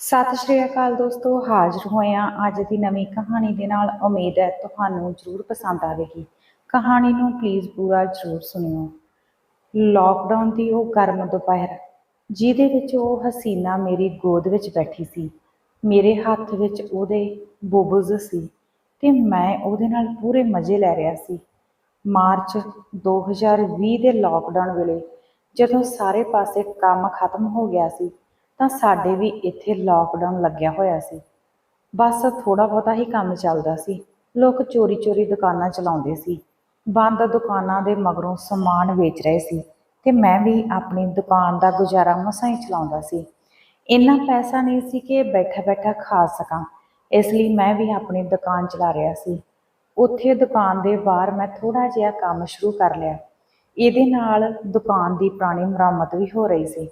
ਸਤਿ ਸ਼੍ਰੀ ਅਕਾਲ ਦੋਸਤੋ, ਹਾਜ਼ਰ ਹੋਇਆ ਅੱਜ ਦੀ ਨਵੀਂ ਕਹਾਣੀ ਦੇ ਨਾਲ। ਉਮੀਦ ਹੈ ਤੁਹਾਨੂੰ ਜ਼ਰੂਰ ਪਸੰਦ ਆਵੇਗੀ। ਕਹਾਣੀ ਨੂੰ ਪਲੀਜ਼ ਪੂਰਾ ਜ਼ਰੂਰ ਸੁਣਿਓ। ਲਾਕਡਾਊਨ ਦੀ ਉਹ ਗਰਮ ਦੁਪਹਿਰ, ਜਿਹਦੇ ਵਿੱਚ ਉਹ ਹਸੀਨਾ ਮੇਰੀ ਗੋਦ ਵਿੱਚ ਬੈਠੀ ਸੀ। ਮੇਰੇ ਹੱਥ ਵਿੱਚ ਉਹਦੇ ਬੁਬਜ਼ ਸੀ ਤੇ ਮੈਂ ਉਹਦੇ ਨਾਲ ਪੂਰੇ ਮਜ਼ੇ ਲੈ ਰਿਹਾ ਸੀ। ਮਾਰਚ 2020 ਦੇ ਲਾਕਡਾਊਨ ਵੇਲੇ ਜਦੋਂ ਸਾਰੇ ਪਾਸੇ ਕੰਮ ਖਤਮ ਹੋ ਗਿਆ ਸੀ ਤਾਂ ਸਾਡੇ ਵੀ ਇੱਥੇ ਲਾਕਡਾਊਨ ਲੱਗਿਆ ਹੋਇਆ ਸੀ। ਬਸ ਥੋੜਾ ਬਹੁਤਾ ਹੀ ਕੰਮ ਚੱਲਦਾ ਸੀ। ਲੋਕ ਚੋਰੀ ਚੋਰੀ ਦੁਕਾਨਾਂ ਚਲਾਉਂਦੇ ਸੀ। ਬੰਦ ਦੁਕਾਨਾਂ ਦੇ ਮਗਰੋਂ ਸਮਾਨ ਵੇਚ ਰਹੇ ਸੀ ਤੇ ਮੈਂ ਵੀ ਆਪਣੀ ਦੁਕਾਨ ਦਾ ਗੁਜ਼ਾਰਾ ਮਸਾਂ ਹੀ ਚਲਾਉਂਦਾ ਸੀ। ਇੰਨਾ ਪੈਸਾ ਨਹੀਂ ਸੀ ਕਿ ਬੈਠਾ ਬੈਠਾ ਖਾ ਸਕਾਂ। ਇਸ ਲਈ ਮੈਂ ਵੀ ਆਪਣੀ ਦੁਕਾਨ ਚਲਾ ਰਿਹਾ ਸੀ। ਉੱਥੇ ਦੁਕਾਨ ਦੇ ਬਾਹਰ ਮੈਂ ਥੋੜਾ ਜਿਹਾ ਕੰਮ ਸ਼ੁਰੂ ਕਰ ਲਿਆ। ਇਹਦੇ ਨਾਲ ਦੁਕਾਨ ਦੀ ਪੁਰਾਣੀ ਮੁਰੰਮਤ ਵੀ ਹੋ ਰਹੀ ਸੀ।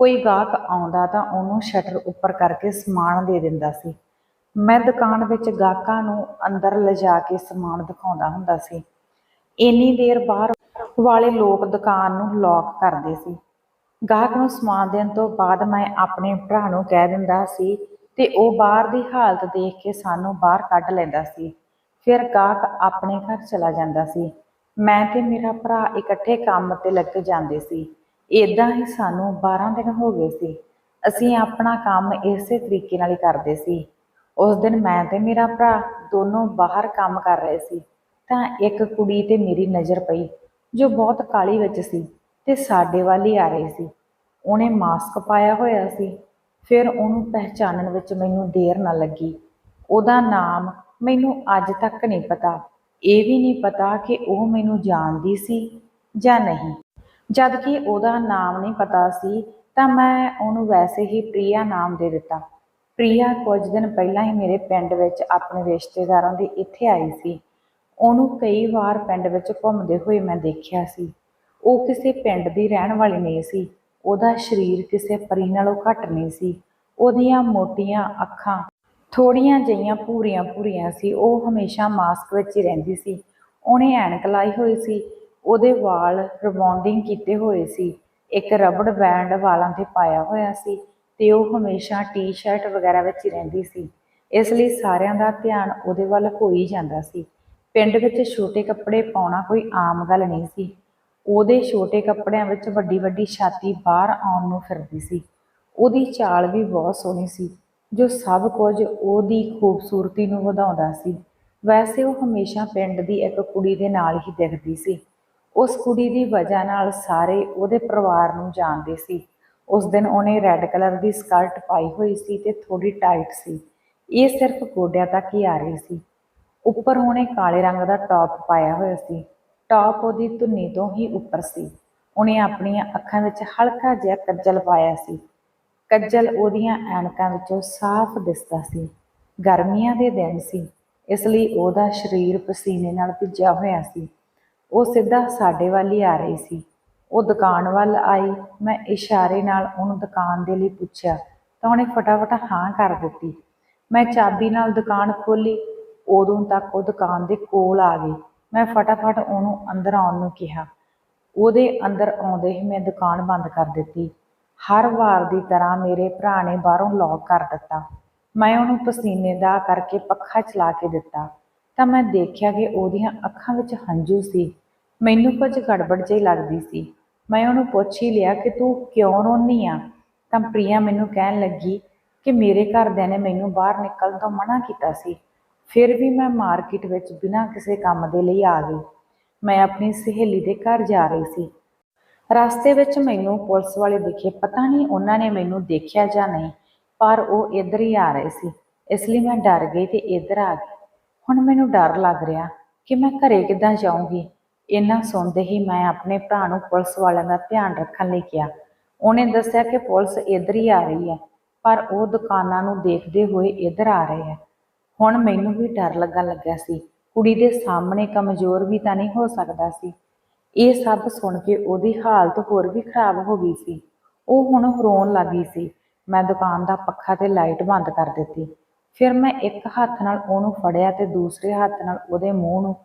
ਕੋਈ ਗਾਹਕ ਆਉਂਦਾ ਤਾਂ ਉਹਨੂੰ ਸ਼ਟਰ ਉੱਪਰ ਕਰਕੇ ਸਮਾਨ ਦੇ ਦਿੰਦਾ ਸੀ। ਮੈਂ ਦੁਕਾਨ ਵਿੱਚ ਗਾਹਕਾਂ ਨੂੰ ਅੰਦਰ ਲਿਜਾ ਕੇ ਸਮਾਨ ਦਿਖਾਉਂਦਾ ਹੁੰਦਾ ਸੀ। ਇੰਨੀ ਦੇਰ ਬਾਹਰ ਵਾਲੇ ਲੋਕ ਦੁਕਾਨ ਨੂੰ ਲੌਕ ਕਰਦੇ ਸੀ। ਗਾਹਕ ਨੂੰ ਸਮਾਨ ਦੇਣ ਤੋਂ ਬਾਅਦ ਮੈਂ ਆਪਣੇ ਭਰਾ ਨੂੰ ਕਹਿ ਦਿੰਦਾ ਸੀ ਤੇ ਉਹ ਬਾਹਰ ਦੀ ਹਾਲਤ ਦੇਖ ਕੇ ਸਾਨੂੰ ਬਾਹਰ ਕੱਢ ਲੈਂਦਾ ਸੀ। ਫਿਰ ਗਾਹਕ ਆਪਣੇ ਘਰ ਚਲਾ ਜਾਂਦਾ ਸੀ। ਮੈਂ ਤੇ ਮੇਰਾ ਭਰਾ ਇਕੱਠੇ ਕੰਮ ਤੇ ਲੱਗ ਜਾਂਦੇ ਸੀ। ਇਦਾਂ ਹੀ ਸਾਨੂੰ 12 ਦਿਨ ਹੋ ਗਏ ਸੀ। ਅਸੀਂ ਆਪਣਾ ਕੰਮ ਇਸੇ ਤਰੀਕੇ ਨਾਲ ਹੀ ਕਰਦੇ ਸੀ। ਉਸ ਦਿਨ ਮੈਂ ਤੇ ਮੇਰਾ ਭਰਾ ਦੋਨੋਂ ਬਾਹਰ ਕੰਮ ਕਰ ਰਹੇ ਸੀ। ਤਾਂ ਇੱਕ ਕੁੜੀ ਤੇ ਮੇਰੀ ਨਜ਼ਰ ਪਈ, ਜੋ ਬਹੁਤ ਕਾਲੀ ਵਿੱਚ ਸੀ ਤੇ ਸਾਡੇ ਵੱਲ ਹੀ ਆ ਰਹੀ ਸੀ। ਉਹਨੇ ਮਾਸਕ ਪਾਇਆ ਹੋਇਆ ਸੀ। ਫਿਰ ਉਹਨੂੰ ਪਹਿਚਾਨਣ ਵਿੱਚ ਮੈਨੂੰ ਦੇਰ ਨਾ ਲੱਗੀ। ਉਹਦਾ ਨਾਮ ਮੈਨੂੰ ਅੱਜ ਤੱਕ ਨਹੀਂ ਪਤਾ। ਇਹ ਵੀ ਨਹੀਂ ਪਤਾ ਕਿ ਉਹ ਮੈਨੂੰ ਜਾਣਦੀ ਸੀ ਜਾਂ ਨਹੀਂ। ਜਦ ਕਿ ਉਹਦਾ ਨਾਮ ਨਹੀਂ ਪਤਾ ਸੀ, ਤਾਂ ਮੈਂ ਉਹਨੂੰ ਵੈਸੇ ਹੀ ਪ੍ਰਿਆ ਨਾਮ ਦੇ ਦਿੱਤਾ। ਪ੍ਰਿਆ ਕੁਝ ਦਿਨ ਪਹਿਲਾਂ ਹੀ ਮੇਰੇ ਪਿੰਡ ਵਿੱਚ ਆਪਣੇ ਰਿਸ਼ਤੇਦਾਰਾਂ ਦੇ ਇੱਥੇ ਆਈ ਸੀ। ਉਹਨੂੰ ਕਈ ਵਾਰ ਪਿੰਡ ਵਿੱਚ ਘੁੰਮਦੇ ਹੋਏ ਮੈਂ ਦੇਖਿਆ ਸੀ। ਉਹ ਕਿਸੇ ਪਿੰਡ ਦੀ ਰਹਿਣ ਵਾਲੀ ਨਹੀਂ ਸੀ। ਉਹਦਾ ਸਰੀਰ ਕਿਸੇ ਪਰੀ ਨਾਲੋਂ ਘੱਟ ਨਹੀਂ ਸੀ। ਉਹਦੀਆਂ ਮੋਟੀਆਂ ਅੱਖਾਂ ਥੋੜੀਆਂ ਜਿਹੀਆਂ ਭੂਰੀਆਂ ਭੂਰੀਆਂ ਸੀ। ਉਹ ਹਮੇਸ਼ਾ ਮਾਸਕ ਵਿੱਚ ਹੀ ਰਹਿੰਦੀ ਸੀ। ਉਹਨੇ ਐਨਕ ਲਾਈ ਹੋਈ ਸੀ। ਉਹਦੇ ਵਾਲ ਰਿਬੌਂਡਿੰਗ ਕੀਤੇ ਹੋਏ ਸੀ। ਇੱਕ ਰਬੜ ਬੈਂਡ ਵਾਲਾਂ ਤੇ ਪਾਇਆ ਹੋਇਆ ਸੀ ਤੇ ਉਹ ਹਮੇਸ਼ਾ ਟੀ-ਸ਼ਰਟ ਵਗੈਰਾ ਵਿੱਚ ਹੀ ਰਹਿੰਦੀ ਸੀ। ਇਸ ਲਈ ਸਾਰਿਆਂ ਦਾ ਧਿਆਨ ਉਹਦੇ ਵੱਲ ਹੋ ਹੀ ਜਾਂਦਾ ਸੀ। ਪਿੰਡ ਵਿੱਚ ਛੋਟੇ ਕੱਪੜੇ ਪਾਉਣਾ ਕੋਈ ਆਮ ਗੱਲ ਨਹੀਂ ਸੀ। ਉਹਦੇ ਛੋਟੇ ਕੱਪੜਿਆਂ ਵਿੱਚ ਵੱਡੀ ਵੱਡੀ ਛਾਤੀ ਬਾਹਰ ਆਉਣ ਨੂੰ ਫਿਰਦੀ ਸੀ। ਉਹਦੀ ਚਾਲ ਵੀ ਬਹੁਤ ਸੋਹਣੀ ਸੀ, ਜੋ ਸਭ ਕੁਝ ਉਹਦੀ ਖੂਬਸੂਰਤੀ ਨੂੰ ਵਧਾਉਂਦਾ ਸੀ। ਵੈਸੇ ਉਹ ਹਮੇਸ਼ਾ ਪਿੰਡ ਦੀ ਇੱਕ ਕੁੜੀ ਦੇ ਨਾਲ ਹੀ ਦਿਖਦੀ ਸੀ। ਉਸ ਕੁੜੀ ਦੀ ਵਜ੍ਹਾ ਨਾਲ ਸਾਰੇ ਉਹਦੇ ਪਰਿਵਾਰ ਨੂੰ ਜਾਣਦੇ ਸੀ। ਉਸ ਦਿਨ ਉਹਨੇ ਰੈੱਡ ਕਲਰ ਦੀ ਸਕਰਟ ਪਾਈ ਹੋਈ ਸੀ ਤੇ ਥੋੜੀ ਟਾਈਟ ਸੀ। ਇਹ ਸਿਰਫ ਗੋਡਿਆਂ ਤੱਕ ਹੀ ਆ ਰਹੀ ਸੀ। ਉੱਪਰ ਉਹਨੇ ਕਾਲੇ ਰੰਗ ਦਾ ਟੌਪ ਪਾਇਆ ਹੋਇਆ ਸੀ। ਟੌਪ ਉਹਦੀ ਧੁੰਨੀ ਤੋਂ ਹੀ ਉੱਪਰ ਸੀ। ਉਹਨੇ ਆਪਣੀਆਂ ਅੱਖਾਂ ਵਿੱਚ ਹਲਕਾ ਜਿਹਾ ਕੱਜਲ ਪਾਇਆ ਸੀ। ਕੱਜਲ ਉਹਦੀਆਂ ਐਨਕਾਂ ਵਿੱਚੋਂ ਸਾਫ਼ ਦਿਸਦਾ ਸੀ। ਗਰਮੀਆਂ ਦੇ ਦਿਨ ਸੀ। ਇਸ ਲਈ ਉਹਦਾ ਸਰੀਰ ਪਸੀਨੇ ਨਾਲ ਭਿੱਜਿਆ ਹੋਇਆ ਸੀ। ਉਹ ਸਿੱਧਾ ਸਾਡੇ ਵੱਲ ਹੀ ਆ ਰਹੀ ਸੀ। ਉਹ ਦੁਕਾਨ ਵੱਲ ਆਈ। ਮੈਂ ਇਸ਼ਾਰੇ ਨਾਲ ਉਹਨੂੰ ਦੁਕਾਨ ਦੇ ਲਈ ਪੁੱਛਿਆ, ਤਾਂ ਉਹਨੇ ਫਟਾਫਟ ਹਾਂ ਕਰ ਦਿੱਤੀ। ਮੈਂ ਚਾਬੀ ਨਾਲ ਦੁਕਾਨ ਖੋਲੀ ਉਦੋਂ ਤੱਕ ਉਹ ਦੁਕਾਨ ਦੇ ਕੋਲ ਆ ਗਈ। ਮੈਂ ਫਟਾਫਟ ਉਹਨੂੰ ਅੰਦਰ ਆਉਣ ਨੂੰ ਕਿਹਾ। ਉਹਦੇ ਅੰਦਰ ਆਉਂਦੇ ਹੀ ਮੈਂ ਦੁਕਾਨ ਬੰਦ ਕਰ ਦਿੱਤੀ। ਹਰ ਵਾਰ ਦੀ ਤਰ੍ਹਾਂ ਮੇਰੇ ਭਰਾ ਨੇ ਬਾਹਰੋਂ ਲੌਕ ਕਰ ਦਿੱਤਾ। ਮੈਂ ਉਹਨੂੰ ਪਸੀਨੇ ਦਾ ਕਰਕੇ ਪੱਖਾ ਚਲਾ ਕੇ ਦਿੱਤਾ। ਤਾਂ ਮੈਂ ਦੇਖਿਆ ਕਿ ਉਹਦੀਆਂ ਅੱਖਾਂ ਵਿੱਚ ਹੰਝੂ ਸੀ। ਮੈਨੂੰ ਕੁਝ ਗੜਬੜ ਜਿਹੀ ਲੱਗਦੀ ਸੀ। ਮੈਂ ਉਹਨੂੰ ਪੁੱਛ ਹੀ ਲਿਆ ਕਿ ਤੂੰ ਕਿਉਂ ਰੋਨੀ ਆ? ਤਾਂ ਪ੍ਰਿਆ ਮੈਨੂੰ ਕਹਿਣ ਲੱਗੀ ਕਿ ਮੇਰੇ ਘਰਦਿਆਂ ਨੇ ਮੈਨੂੰ ਬਾਹਰ ਨਿਕਲਣ ਤੋਂ ਮਨਾ ਕੀਤਾ ਸੀ। ਫਿਰ ਵੀ ਮੈਂ ਮਾਰਕੀਟ ਵਿੱਚ ਬਿਨਾਂ ਕਿਸੇ ਕੰਮ ਦੇ ਲਈ ਆ ਗਈ। ਮੈਂ ਆਪਣੀ ਸਹੇਲੀ ਦੇ ਘਰ ਜਾ ਰਹੀ ਸੀ। ਰਸਤੇ ਵਿੱਚ ਮੈਨੂੰ ਪੁਲਿਸ ਵਾਲੇ ਦਿਖੇ, ਪਤਾ ਨਹੀਂ ਉਹਨਾਂ ਨੇ ਮੈਨੂੰ ਦੇਖਿਆ ਜਾਂ ਨਹੀਂ, ਪਰ ਉਹ ਇੱਧਰ ਹੀ ਆ ਰਹੇ ਸੀ। ਇਸ ਲਈ ਮੈਂ ਡਰ ਗਈ ਤੇ ਇੱਧਰ ਆ ਗਈ। ਹੁਣ ਮੈਨੂੰ ਡਰ ਲੱਗ ਰਿਹਾ ਕਿ ਮੈਂ ਘਰੇ ਕਿੱਦਾਂ ਜਾਊਂਗੀ। ਇੰਨਾ ਸੁਣਦੇ ਹੀ ਮੈਂ ਆਪਣੇ ਭਰਾ ਨੂੰ ਪੁਲਿਸ ਵਾਲਿਆਂ ਦਾ ਧਿਆਨ ਰੱਖਣ ਲਈ ਕਿਹਾ। ਉਹਨੇ ਦੱਸਿਆ ਕਿ ਪੁਲਿਸ ਇੱਧਰ ਹੀ ਆ ਰਹੀ ਹੈ, ਪਰ ਉਹ ਦੁਕਾਨਾਂ ਨੂੰ ਦੇਖਦੇ ਹੋਏ ਇੱਧਰ ਆ ਰਹੇ ਹੈ। ਹੁਣ ਮੈਨੂੰ ਵੀ ਡਰ ਲੱਗਣ ਲੱਗਾ ਸੀ। ਕੁੜੀ ਦੇ ਸਾਹਮਣੇ ਕਮਜ਼ੋਰ ਵੀ ਤਾਂ ਨਹੀਂ ਹੋ ਸਕਦਾ ਸੀ। ਇਹ ਸਭ ਸੁਣ ਕੇ ਉਹਦੀ ਹਾਲਤ ਹੋਰ ਵੀ ਖਰਾਬ ਹੋ ਗਈ ਸੀ। ਉਹ ਹੁਣ ਰੋਣ ਲੱਗੀ ਸੀ। ਮੈਂ ਦੁਕਾਨ ਦਾ ਪੱਖਾ ਤੇ ਲਾਈਟ ਬੰਦ ਕਰ ਦਿੱਤੀ। ਫਿਰ ਮੈਂ ਇੱਕ ਹੱਥ ਨਾਲ ਉਹਨੂੰ ਫੜਿਆ ਤੇ ਦੂਸਰੇ ਹੱਥ ਨਾਲ ਉਹਦੇ ਮੂੰਹ ਨੂੰ,